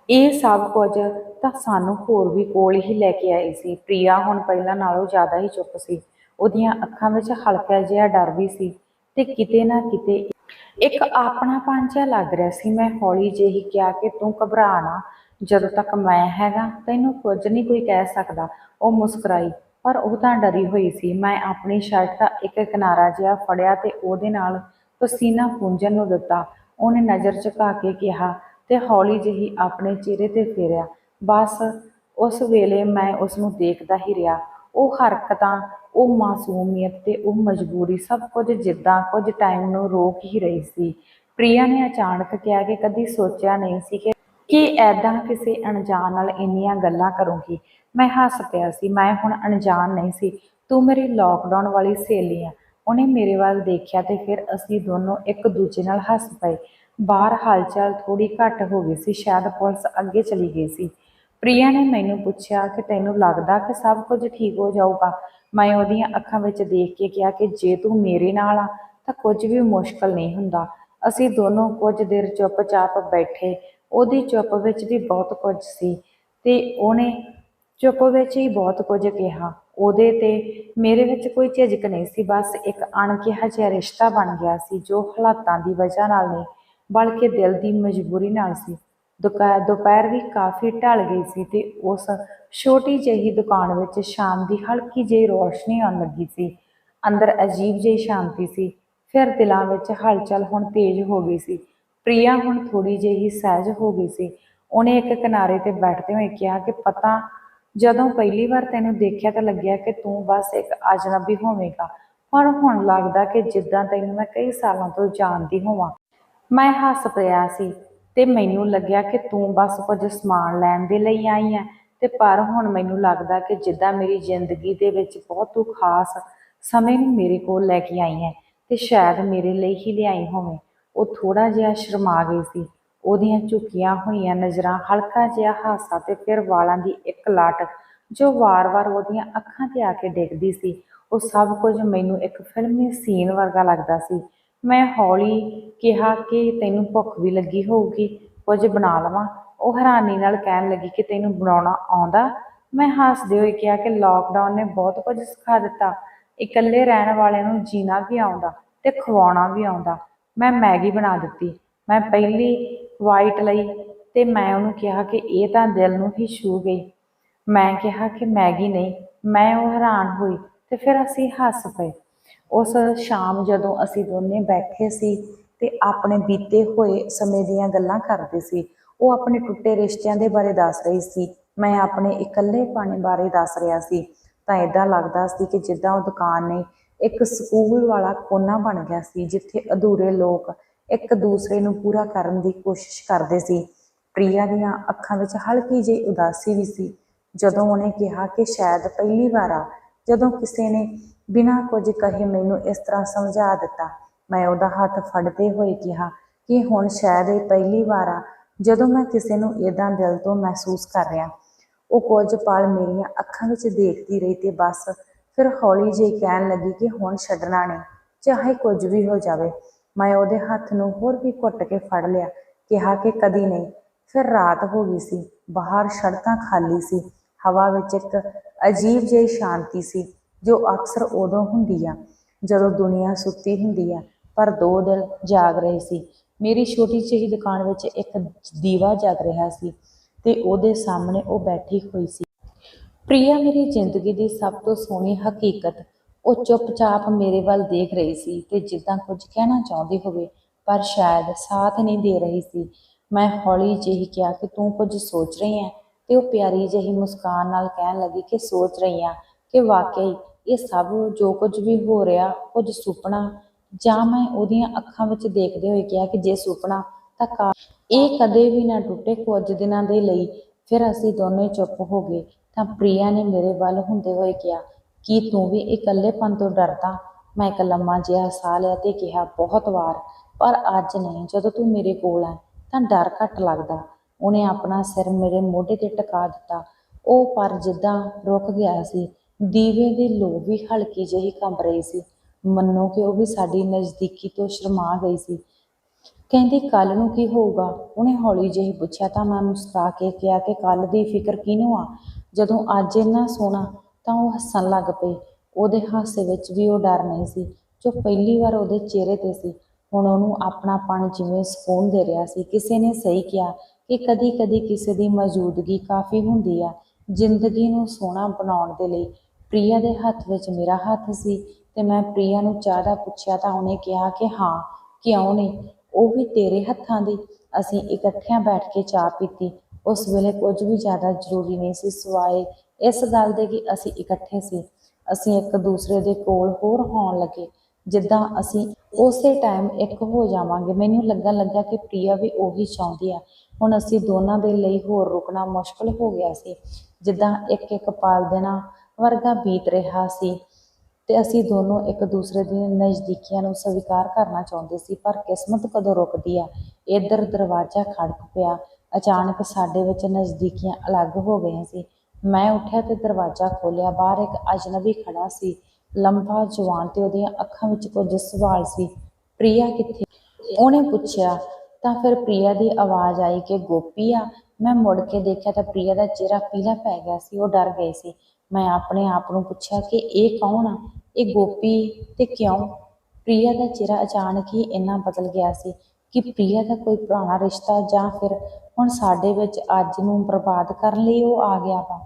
ਇਹ ਸਭ ਕੁਝ ਤਾਂ ਸਾਨੂੰ ਹੋਰ ਵੀ ਕੋਲ ਹੀ ਲੈ ਕੇ ਆਏ ਸੀ। ਪ੍ਰਿਆ ਹੁਣ ਪਹਿਲਾਂ ਨਾਲੋਂ ਜ਼ਿਆਦਾ ਹੀ ਚੁੱਪ ਸੀ। ਉਹਦੀਆਂ ਅੱਖਾਂ ਵਿੱਚ ਹਲਕਾ ਜਿਹਾ ਡਰ ਵੀ ਸੀ ਤੇ ਕਿਤੇ ਨਾ ਕਿਤੇ ਇੱਕ ਆਪਣਾ ਜਿਹਾ ਲੱਗ ਰਿਹਾ ਸੀ। ਮੈਂ ਹੌਲੀ ਜਿਹੀ ਕਿਹਾ ਕਿ ਤੂੰ ਘਬਰਾ ਨਾ। ਜਦੋਂ ਤੱਕ ਮੈਂ ਹੈਗਾ, ਤੈਨੂੰ ਕੁਝ ਨਹੀਂ ਕੋਈ ਕਹਿ ਸਕਦਾ। ਉਹ ਮੁਸਕਰਾਈ, ਪਰ ਉਹ ਤਾਂ ਡਰੀ ਹੋਈ ਸੀ। ਮੈਂ ਆਪਣੀ ਸ਼ਰਟ ਦਾ ਇੱਕ ਕਿਨਾਰਾ ਜਿਹਾ ਫੜਿਆ ਤੇ ਉਹਦੇ ਨਾਲ ਪਸੀਨਾ ਪੂੰਝਣ ਨੂੰ ਦਿੱਤਾ। ਉਹਨੇ ਨਜ਼ਰ ਝੁਕਾ ਕੇ ਕਿਹਾ, ਤੇ ਹੌਲੀ ਜਿਹੀ ਆਪਣੇ ਚਿਹਰੇ ਤੇ ਫੇਰਿਆ। ਬਸ ਉਸ ਵੇਲੇ ਮੈਂ ਉਸ ਨੂੰ ਦੇਖਦਾ ਹੀ ਰਿਹਾ। ਉਹ ਹਰਕਤਾਂ, ਉਹ ਮਾਸੂਮੀਅਤ ਤੇ ਉਹ ਮਜਬੂਰੀ, ਸਭ ਕੁਝ ਜਿੱਦਾਂ ਕੁਝ ਟਾਈਮ ਨੂੰ ਰੋਕ ਹੀ ਰਹੀ ਸੀ। ਪ੍ਰਿਆ ਨੇ ਅਚਾਨਕ ਕਿਹਾ ਕਿ ਕਦੀ ਸੋਚਿਆ ਨਹੀਂ ਸੀ ਕਿ ਕਿ ਐਦਾਂ ਕਿਸੇ ਅਣਜਾਣ ਨਾਲ ਇੰਨੀਆਂ ਗੱਲਾਂ ਕਰੂੰਗੀ। ਮੈਂ ਹੱਸ ਪਿਆ ਸੀ, ਮੈਂ ਹੁਣ ਅਣਜਾਣ ਨਹੀਂ ਸੀ। ਤੂੰ ਮੇਰੀ ਲੋਕਡਾਊਨ ਵਾਲੀ ਸਹੇਲੀ ਆ। ਉਹਨੇ ਮੇਰੇ ਵੱਲ ਦੇਖਿਆ ਤੇ ਫਿਰ ਅਸੀਂ ਦੋਨੋਂ ਇੱਕ ਦੂਜੇ ਨਾਲ ਹੱਸ ਪਏ। ਬਾਹਰ ਹਲਚਲ ਥੋੜੀ ਘੱਟ ਹੋ ਗਈ ਸੀ, ਸ਼ਾਇਦ ਪੁਲਿਸ ਅੱਗੇ ਚਲੀ ਗਈ ਸੀ। ਪ੍ਰਿਆ ਨੇ ਮੈਨੂੰ ਪੁੱਛਿਆ ਕਿ ਤੈਨੂੰ ਲੱਗਦਾ ਕਿ ਸਭ ਕੁਝ ਠੀਕ ਹੋ ਜਾਊਗਾ? ਮੈਂ ਉਹਦੀਆਂ ਅੱਖਾਂ ਵਿੱਚ ਦੇਖ ਕੇ ਕਿਹਾ ਕਿ ਜੇ ਤੂੰ ਮੇਰੇ ਨਾਲ ਆ, ਤਾਂ ਕੁਝ ਵੀ ਮੁਸ਼ਕਲ ਨਹੀਂ ਹੁੰਦਾ। ਅਸੀਂ ਦੋਨੋਂ ਕੁਝ ਦੇਰ ਚੁੱਪਚਾਪ ਬੈਠੇ। ਉਹਦੀ ਚੁੱਪ ਵਿੱਚ ਵੀ ਬਹੁਤ ਕੁਝ ਸੀ ਤੇ ਉਹਨੇ ਚੁੱਪ ਵਿੱਚ ਹੀ ਬਹੁਤ ਕੁਝ ਕਿਹਾ। ਉਹਦੇ ਤੇ ਮੇਰੇ ਵਿੱਚ ਕੋਈ ਝਿਜਕ ਨਹੀਂ ਸੀ, ਬਸ ਇੱਕ ਅਣਕਿਹਾ ਜਿਹਾ ਰਿਸ਼ਤਾ ਬਣ ਗਿਆ ਸੀ ਜੋ ਹਾਲਾਤਾਂ ਦੀ ਵਜ੍ਹਾ ਨਾਲ ਨਹੀਂ, ਬਲਕਿ ਦਿਲ ਦੀ ਮਜਬੂਰੀ ਨਾਲ ਸੀ। ਦੁਕਾ ਦੁਪਹਿਰ ਵੀ ਕਾਫੀ ਢਲ ਗਈ ਸੀ ਤੇ ਉਸ ਛੋਟੀ ਜਿਹੀ ਦੁਕਾਨ ਵਿੱਚ ਸ਼ਾਮ ਦੀ ਹਲਕੀ ਜਿਹੀ ਰੋਸ਼ਨੀ ਆਉਣ ਲੱਗੀ ਸੀ। ਅੰਦਰ ਅਜੀਬ ਜਿਹੀ ਸ਼ਾਂਤੀ ਸੀ, ਫਿਰ ਦਿਲਾਂ ਵਿੱਚ ਹਲਚਲ ਹੁਣ ਤੇਜ਼ ਹੋ ਗਈ ਸੀ। ਪ੍ਰਿਆ ਹੁਣ ਥੋੜੀ ਜਿਹੀ ਸਹਿਜ ਹੋ ਗਈ ਸੀ। ਉਹਨੇ ਇੱਕ ਕਿਨਾਰੇ ਤੇ ਬੈਠਦੇ ਹੋਏ ਕਿਹਾ ਕਿ ਪਤਾ, ਜਦੋਂ ਪਹਿਲੀ ਵਾਰ ਤੈਨੂੰ ਦੇਖਿਆ ਤਾਂ ਲੱਗਿਆ ਕਿ ਤੂੰ ਬਸ ਇੱਕ ਅਜਨਬੀ ਹੋਵੇਂਗਾ। ਪਰ ਹੁਣ ਲੱਗਦਾ ਕਿ ਜਿੱਦਾਂ ਤੈਨੂੰ ਮੈਂ ਕਈ ਸਾਲਾਂ ਤੋਂ ਜਾਣਦੀ ਹੋਵਾਂ। ਮੈਂ ਹੱਸ ਪਿਆ ਸੀ ਤੇ ਮੈਨੂੰ ਲੱਗਿਆ ਕਿ ਤੂੰ ਬਸ ਕੁਝ ਸਮਾਨ ਲੈਣ ਦੇ ਲਈ ਆਈ ਹੈ ਤੇ ਪਰ ਹੁਣ ਮੈਨੂੰ ਲੱਗਦਾ ਕਿ ਜਿੱਦਾਂ ਮੇਰੀ ਜ਼ਿੰਦਗੀ ਦੇ ਵਿੱਚ ਬਹੁਤ ਤੂੰ ਖਾਸ ਸਮੇਂ ਨੂੰ ਮੇਰੇ ਕੋਲ ਲੈ ਕੇ ਆਈ ਹੈ ਤੇ ਸ਼ਾਇਦ ਮੇਰੇ ਲਈ ਹੀ ਲਿਆਈ ਹੋਵੇਂ। ਉਹ ਥੋੜਾ ਜਿਹਾ ਸ਼ਰਮਾ ਗਈ ਸੀ। ਉਹਦੀਆਂ ਝੁਕੀਆਂ ਹੋਈਆਂ ਨਜ਼ਰਾਂ ਹਲਕਾ ਜਿਹਾ ਹਾਸਾ ਤੇ ਫਿਰ ਵਾਲਾਂ ਦੀ ਇੱਕ ਲਾਟ ਜੋ ਵਾਰ-ਵਾਰ ਉਹਦੀਆਂ ਅੱਖਾਂ ਤੇ ਆ ਕੇ ਡਿੱਗਦੀ ਸੀ। ਉਹ ਸਭ ਕੁਝ ਮੈਨੂੰ ਇੱਕ ਫਿਲਮੀ ਸੀਨ ਵਰਗਾ ਲੱਗਦਾ ਸੀ। ਮੈਂ ਹੌਲੀ ਕਿਹਾ ਕਿ ਤੈਨੂੰ ਭੁੱਖ ਵੀ ਲੱਗੀ ਹੋਊਗੀ, ਕੁਝ ਬਣਾ ਲਵਾਂ। ਉਹ ਹੈਰਾਨੀ ਨਾਲ ਕਹਿਣ ਲੱਗੀ ਕਿ ਤੈਨੂੰ ਬਣਾਉਣਾ ਆਉਂਦਾ? ਮੈਂ ਹੱਸਦੇ ਹੋਏ ਕਿਹਾ ਕਿ ਲਾਕਡਾਊਨ ਨੇ ਬਹੁਤ ਕੁਝ ਸਿਖਾ ਦਿੱਤਾ। ਇਕੱਲੇ ਰਹਿਣ ਵਾਲਿਆਂ ਨੂੰ ਜੀਣਾ ਵੀ ਆਉਂਦਾ ਤੇ ਖਵਾਉਣਾ ਵੀ ਆਉਂਦਾ। ਮੈਂ ਮੈਗੀ ਬਣਾ ਦਿੱਤੀ। ਮੈਂ ਪਹਿਲੀ ਵਾਈਟ ਲਈ ਤੇ ਮੈਂ ਉਹਨੂੰ ਕਿਹਾ ਕਿ ਇਹ ਤਾਂ ਦਿਲ ਨੂੰ ਹੀ ਛੂ ਗਈ। ਮੈਂ ਕਿਹਾ ਕਿ ਮੈਗੀ ਨਹੀਂ, ਮੈਂ ਉਹ ਹੈਰਾਨ ਹੋਈ ਤੇ ਫਿਰ ਅਸੀਂ ਹੱਸ ਪਏ। ਉਸ ਸ਼ਾਮ ਜਦੋਂ ਅਸੀਂ ਦੋਨੇ ਬੈਠੇ ਸੀ ਤੇ ਆਪਣੇ ਬੀਤੇ ਹੋਏ ਸਮੇਂ ਦੀਆਂ ਗੱਲਾਂ ਕਰਦੇ ਸੀ, ਉਹ ਆਪਣੇ ਟੁੱਟੇ ਰਿਸ਼ਤਿਆਂ ਦੇ ਬਾਰੇ ਦੱਸ ਰਹੀ ਸੀ। ਮੈਂ ਆਪਣੇ ਇਕੱਲੇ ਪਾਣੀ ਬਾਰੇ ਦੱਸ ਰਿਹਾ ਸੀ। ਤਾਂ ਇਦਾਂ ਲੱਗਦਾ ਸੀ ਕਿ ਜਿੱਦਾਂ ਉਹ ਦੁਕਾਨ ਨੇ ਇੱਕ ਸਕੂਲ ਵਾਲਾ ਕੋਨਾ ਬਣ ਗਿਆ ਸੀ, ਜਿੱਥੇ ਅਧੂਰੇ ਲੋਕ ਇੱਕ ਦੂਸਰੇ ਨੂੰ ਪੂਰਾ ਕਰਨ ਦੀ ਕੋਸ਼ਿਸ਼ ਕਰਦੇ ਸੀ। ਪ੍ਰਿਆ ਦੀਆਂ ਅੱਖਾਂ ਵਿੱਚ ਹਲਕੀ ਜਿਹੀ ਉਦਾਸੀ ਵੀ ਸੀ। ਜਦੋਂ ਉਹਨੇ ਕਿਹਾ ਕਿ ਸ਼ਾਇਦ ਪਹਿਲੀ ਵਾਰ ਆ, ਜਦੋਂ ਕਿਸੇ ਨੇ ਬਿਨਾਂ ਕੁਝ ਕਹੇ ਮੈਨੂੰ ਇਸ ਤਰ੍ਹਾਂ ਸਮਝਾ ਦਿੱਤਾ, ਮੈਂ ਉਹਦਾ ਹੱਥ ਫੜਦੇ ਹੋਏ ਕਿਹਾ ਕਿ ਹੁਣ ਸ਼ਾਇਦ ਇਹ ਪਹਿਲੀ ਵਾਰ ਆ, ਜਦੋਂ ਮੈਂ ਕਿਸੇ ਨੂੰ ਇਦਾਂ ਦਿਲ ਤੋਂ ਮਹਿਸੂਸ ਕਰ ਰਿਹਾ। ਉਹ ਕੁਝ ਪਲ ਮੇਰੀਆਂ ਅੱਖਾਂ ਵਿੱਚ ਦੇਖਦੀ ਰਹੀ ਤੇ ਬਸ ਫਿਰ ਹੌਲੀ ਜਿਹੀ ਕਹਿਣ ਲੱਗੀ ਕਿ ਹੁਣ ਛੱਡਣਾ ਨਹੀਂ, ਚਾਹੇ ਕੁਝ ਵੀ ਹੋ ਜਾਵੇ। ਮੈਂ ਉਹਦੇ ਹੱਥ ਨੂੰ ਹੋਰ ਵੀ ਘੁੱਟ ਕੇ ਫੜ ਲਿਆ, ਕਿਹਾ ਕਿ ਕਦੀ ਨਹੀਂ। ਫਿਰ ਰਾਤ ਹੋ ਗਈ ਸੀ, ਬਾਹਰ ਸੜਕਾਂ ਖਾਲੀ ਸੀ, ਹਵਾ ਵਿੱਚ ਇੱਕ ਅਜੀਬ ਜਿਹੀ ਸ਼ਾਂਤੀ ਸੀ, ਜੋ ਅਕਸਰ ਉਦੋਂ ਹੁੰਦੀ ਆ, ਜਦੋਂ ਦੁਨੀਆ ਸੁੱਤੀ ਹੁੰਦੀ ਆ, ਪਰ ਦੋ ਦਿਲ ਜਾਗ ਰਹੇ ਸੀ। ਮੇਰੀ ਛੋਟੀ ਜਿਹੀ ਦੁਕਾਨ ਵਿੱਚ ਇੱਕ ਦੀਵਾ ਜਗ ਰਿਹਾ ਸੀ ਤੇ ਉਹਦੇ ਸਾਹਮਣੇ ਉਹ ਬੈਠੀ ਹੋਈ ਸੀ। ਪ੍ਰਿਆ ਮੇਰੀ ਜ਼ਿੰਦਗੀ ਦੀ ਸਭ ਤੋਂ ਸੋਹਣੀ ਹਕੀਕਤ, ਉਹ ਚੁੱਪਚਾਪ ਮੇਰੇ ਵੱਲ ਦੇਖ ਰਹੀ ਸੀ ਤੇ ਜਿੱਦਾਂ ਕੁਝ ਕਹਿਣਾ ਚਾਹੁੰਦੀ ਹੋਵੇ, ਪਰ ਸ਼ਾਇਦ ਸਾਥ ਨਹੀਂ ਦੇ ਰਹੀ ਸੀ। ਮੈਂ ਹੌਲੀ ਜਿਹੀ ਕਿਹਾ ਕਿ ਤੂੰ ਕੁਝ ਸੋਚ ਰਹੀ ਹੈ? ਤੇ ਉਹ ਪਿਆਰੀ ਜਿਹੀ ਮੁਸਕਾਨ ਨਾਲ ਕਹਿਣ ਲੱਗੀ ਕਿ ਸੋਚ ਰਹੀ ਹਾਂ ਕਿ ਵਾਕਈ ਇਹ ਸਭ ਜੋ ਕੁਝ ਵੀ ਹੋ ਰਿਹਾ, ਕੁਝ ਸੁਪਨਾ, ਜਾਂ ਮੈਂ ਉਹਦੀਆਂ ਅੱਖਾਂ ਵਿੱਚ ਦੇਖਦੇ ਹੋਏ ਕਿਹਾ ਕਿ ਜੇ ਸੁਪਨਾ, ਤਾਂ ਕਾ ਇਹ ਕਦੇ ਵੀ ਨਾ ਟੁੱਟੇ ਕੁਝ ਦਿਨਾਂ ਦੇ ਲਈ, ਫਿਰ ਅਸੀਂ ਦੋਨੇ ਚੁੱਪ ਹੋ ਗਏ। ਤਾਂ ਪ੍ਰਿਆ ਨੇ ਮੇਰੇ ਵੱਲ ਹੁੰਦੇ ਹੋਏ ਕਿਹਾ, ਕੀ ਤੂੰ ਵੀ ਇਕੱਲੇਪਨ ਤੋਂ ਡਰਦਾ? ਮੈਂ ਇੱਕ ਲੰਮਾ ਜਿਹਾ ਸਾਹ ਲਿਆ ਤੇ ਕਿਹਾ, ਬਹੁਤ ਵਾਰ, ਪਰ ਅੱਜ ਨਹੀਂ, ਜਦੋਂ ਤੂੰ ਮੇਰੇ ਕੋਲ ਹੈ ਤਾਂ ਡਰ ਘੱਟ ਲੱਗਦਾ। ਉਹਨੇ ਆਪਣਾ ਸਿਰ ਮੇਰੇ ਮੋਢੇ ਤੇ ਟਿਕਾ ਦਿੱਤਾ। ਉਹ ਪਰ ਜਿੱਦਾਂ ਰੁਕ ਗਿਆ ਸੀ, ਦੀਵੇ ਦੀ ਲੋ ਵੀ ਹਲਕੀ ਜਿਹੀ ਕੰਬ ਰਹੀ ਸੀ। ਮੰਨੋ ਕਿ ਉਹ ਵੀ ਸਾਡੀ ਨਜ਼ਦੀਕੀ ਤੋਂ ਸ਼ਰਮਾ ਗਈ ਸੀ। ਕਹਿੰਦੀ ਕੱਲ ਨੂੰ ਕੀ ਹੋਊਗਾ? ਉਹਨੇ ਹੌਲੀ ਜਿਹੀ ਪੁੱਛਿਆ, ਤਾਂ ਮੈਂ ਮੁਸਕਰਾ ਕੇ ਕਿਹਾ ਕਿ ਕੱਲ ਦੀ ਫਿਕਰ ਕਿਹਨੂੰ ਆ? ਜਦੋਂ ਅੱਜ ਇੰਨਾ ਸੋਹਣਾ ਤਾਂ ਉਹ ਹੱਸਣ ਲੱਗ ਪਈ ਉਹਦੇ ਹਾਸੇ ਵਿੱਚ ਵੀ ਉਹ ਡਰ ਨਹੀਂ ਸੀ, ਜੋ ਪਹਿਲੀ ਵਾਰ ਉਹਦੇ ਚਿਹਰੇ ਤੇ ਸੀ। ਹੁਣ ਉਹਨੂੰ ਆਪਣਾਪਣ ਜਿਵੇਂ ਸਕੂਨ ਦੇ ਰਿਹਾ ਸੀ, ਕਿਸੇ ਨੇ ਸਹੀ ਕਿਹਾ ਕਿ ਕਦੀ-ਕਦੀ ਕਿਸੇ ਦੀ ਮੌਜੂਦਗੀ ਕਾਫੀ ਹੁੰਦੀ ਆ। ਜ਼ਿੰਦਗੀ ਨੂੰ ਸੋਹਣਾ ਬਣਾਉਣ ਦੇ ਲਈ ਪ੍ਰਿਆ ਦੇ ਹੱਥ ਵਿੱਚ ਮੇਰਾ ਹੱਥ ਸੀ ਤੇ ਮੈਂ ਪ੍ਰਿਆ ਨੂੰ ਚਾਹ ਦਾ ਪੁੱਛਿਆ ਤਾਂ ਉਹਨੇ ਕਿਹਾ ਕਿ ਹਾਂ, ਕਿਉਂ ਨਹੀਂ? ਉਹ ਵੀ ਤੇਰੇ ਹੱਥਾਂ ਦੀ। ਅਸੀਂ ਇਕੱਠਿਆਂ ਬੈਠ ਕੇ ਚਾਹ ਪੀਤੀ। ਉਸ ਵੇਲੇ ਕੁਝ ਵੀ ਜ਼ਿਆਦਾ ਜ਼ਰੂਰੀ ਨਹੀਂ ਸੀ, ਸਿਵਾਏ ਇਸ ਗੱਲ ਦੇ ਕਿ ਅਸੀਂ ਇਕੱਠੇ ਸੀ। ਅਸੀਂ ਇੱਕ ਦੂਸਰੇ ਦੇ ਕੋਲ ਹੋਰ ਹੋਣ ਲੱਗੇ। ਜਿੱਦਾਂ ਅਸੀਂ ਉਸੇ ਟਾਈਮ ਇੱਕ ਹੋ ਜਾਵਾਂਗੇ, ਮੈਨੂੰ ਲੱਗਣ ਲੱਗਾ ਕਿ ਪ੍ਰਿਆ ਵੀ ਉਹੀ ਚਾਹੁੰਦੀ ਆ। ਹੁਣ ਅਸੀਂ ਦੋਨਾਂ ਦੇ ਲਈ ਹੋਰ ਰੁਕਣਾ ਮੁਸ਼ਕਲ ਹੋ ਗਿਆ ਸੀ। ਜਿੱਦਾਂ ਇੱਕ ਇੱਕ ਪਲ ਦੇਣਾ ਵਰਗਾ ਬੀਤ ਰਿਹਾ ਸੀ ਤੇ ਅਸੀਂ ਦੋਨੋਂ ਇੱਕ ਦੂਸਰੇ ਦੀਆਂ ਨਜ਼ਦੀਕੀਆਂ ਨੂੰ ਸਵੀਕਾਰ ਕਰਨਾ ਚਾਹੁੰਦੇ ਸੀ, ਪਰ ਕਿਸਮਤ ਕਦੋਂ ਰੁਕਦੀ ਆ? ਇੱਧਰ ਦਰਵਾਜ਼ਾ ਖੜਕ ਪਿਆ। ਅਚਾਨਕ ਸਾਡੇ ਵਿੱਚ ਨਜ਼ਦੀਕੀਆਂ ਅਲੱਗ ਹੋ ਗਈਆਂ ਸੀ। ਮੈਂ ਉੱਠਿਆ ਤੇ ਦਰਵਾਜ਼ਾ ਖੋਲ੍ਹਿਆ। ਬਾਹਰ ਇੱਕ ਅਜਨਬੀ ਖੜਾ ਸੀ। ਲੰਬਾ, ਜਵਾਨ ਤੇ ਉਹਦੀਆਂ ਅੱਖਾਂ ਵਿੱਚ ਕੁਝ ਸਵਾਲ ਸੀ। ਪ੍ਰਿਆ ਕਿੱਥੇ? ਉਹਨੇ ਪੁੱਛਿਆ। ਤਾਂ ਫਿਰ ਪ੍ਰਿਆ ਦੀ ਆਵਾਜ਼ ਆਈ ਕਿ, ਗੋਪੀ ਆ? ਮੈਂ ਮੁੜ ਕੇ ਦੇਖਿਆ ਤਾਂ ਪ੍ਰਿਆ ਦਾ ਚਿਹਰਾ ਪੀਲਾ ਪੈ ਗਿਆ ਸੀ। ਉਹ ਡਰ ਗਈ ਸੀ। ਮੈਂ ਆਪਣੇ ਆਪ ਨੂੰ ਪੁੱਛਿਆ ਕਿ, ਇਹ ਕੌਣ ਆ? ਇਹ ਗੋਪੀ ਤੇ ਕਿਉਂ? ਪ੍ਰਿਆ ਦਾ ਚਿਹਰਾ ਅਚਾਨਕ ਹੀ ਇੰਨਾ ਬਦਲ ਗਿਆ ਸੀ ਕਿ ਪ੍ਰਿਆ ਦਾ ਕੋਈ ਪੁਰਾਣਾ ਰਿਸ਼ਤਾ ਜਾਂ ਫਿਰ ਹੁਣ ਸਾਡੇ ਵਿੱਚ ਅੱਜ ਨੂੰ ਬਰਬਾਦ ਕਰਨ ਲਈ ਉਹ ਆ ਗਿਆ ਵਾ।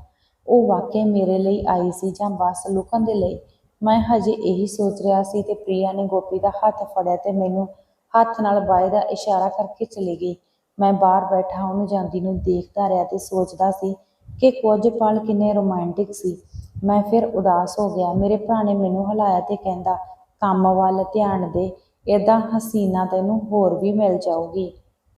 ਉਹ ਵਾਕਿਆ ਮੇਰੇ ਲਈ ਆਈ ਸੀ ਜਾਂ ਬਸ ਲੁਕਣ ਦੇ ਲਈ। ਮੈਂ ਹਜੇ ਇਹੀ ਸੋਚ ਰਿਹਾ ਸੀ ਤੇ ਪ੍ਰਿਆ ਨੇ ਗੋਪੀ ਦਾ ਹੱਥ ਫੜਿਆ ਤੇ ਮੈਨੂੰ ਹੱਥ ਨਾਲ ਬਾਏ ਦਾ ਇਸ਼ਾਰਾ ਕਰਕੇ ਚਲੀ ਗਈ। ਮੈਂ ਬਾਹਰ ਬੈਠਾ ਉਹਨੂੰ ਜਾਂਦੀ ਨੂੰ ਦੇਖਦਾ ਰਿਹਾ ਤੇ ਸੋਚਦਾ ਸੀ ਕਿ ਕੁਝ ਪਲ ਕਿੰਨੇ ਰੋਮਾਂਟਿਕ ਸੀ। ਮੈਂ ਫਿਰ ਉਦਾਸ ਹੋ ਗਿਆ। ਮੇਰੇ ਭਰਾ ਨੇ ਮੈਨੂੰ ਹਿਲਾਇਆ ਤੇ ਕਹਿੰਦਾ, ਕੰਮ ਵੱਲ ਧਿਆਨ ਦੇ। ਏਦਾਂ ਹਸੀਨਾ ਤੈਨੂੰ ਹੋਰ ਵੀ ਮਿਲ ਜਾਊਗੀ।